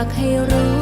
ากให้รู้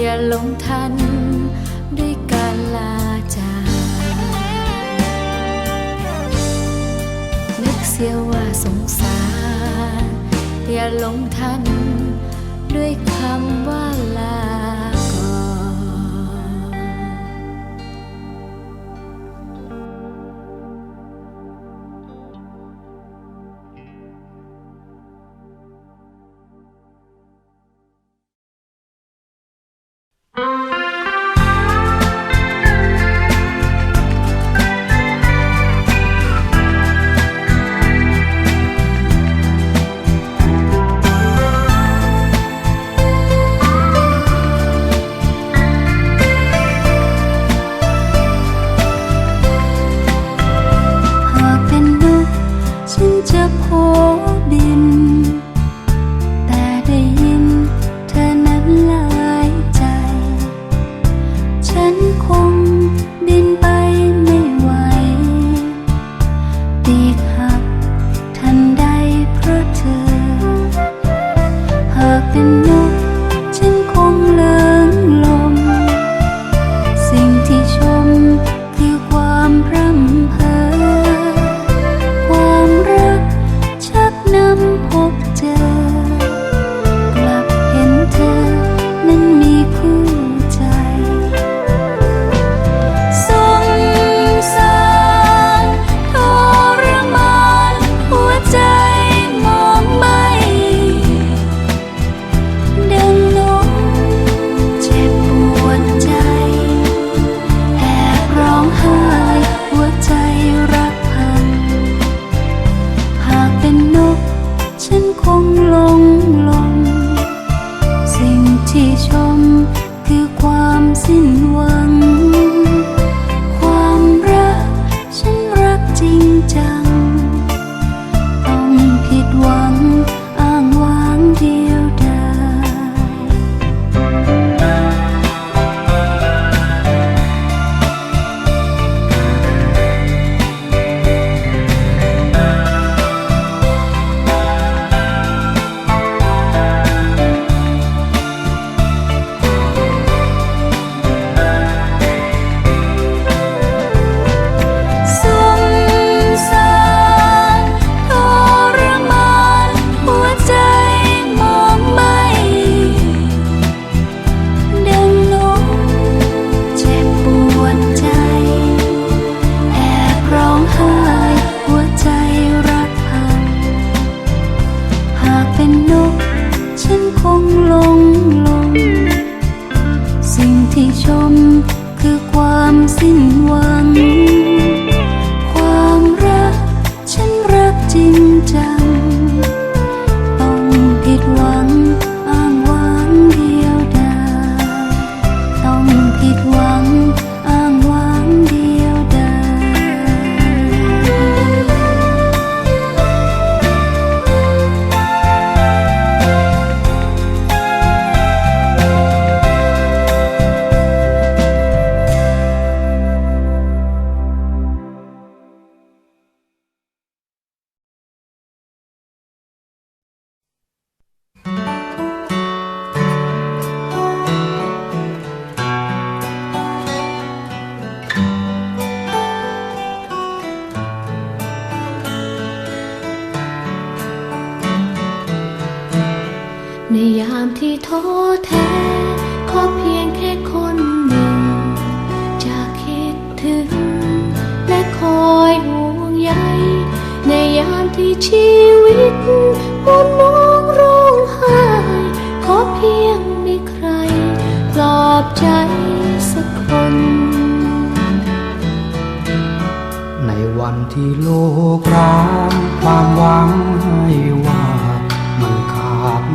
อย่าหลงทันด้วยการลาจากนึกเสียว่าสงสาร อย่าหลงทันด้วยคำว่าลา จะโผบิน แต่ได้ยินเธอนั้นลายใจ ฉันคงบินไปไม่ไหวปีกหักทันใดเพราะเธอ หากเป็น ชม คือความสิ้นหวัง ในยามที่ท้อแท้ ขอเพียงแค่คนหนึ่ง จะคิดถึง และคอยห่วงใยในยามที่ชีวิตวนมองร้องไห้ ขอเพียงมีใคร ปลอบใจสักคน ในวันที่โลกร้างความหวังให้ว่า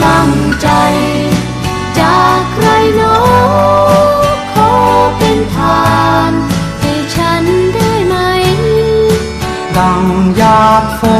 ำลังใจ จากใครโนอขอเป็นทานให้ฉันได้ไหม ดังหยาดฝน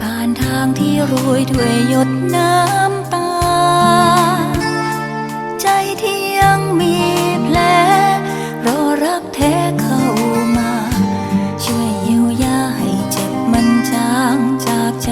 ผ่านทางที่โรยด้วยหยดน้ำตา ใจที่ยังมีแผลรอรักแท้เข้ามา ช่วยเยียวยาให้เจ็บมันจางจากใจ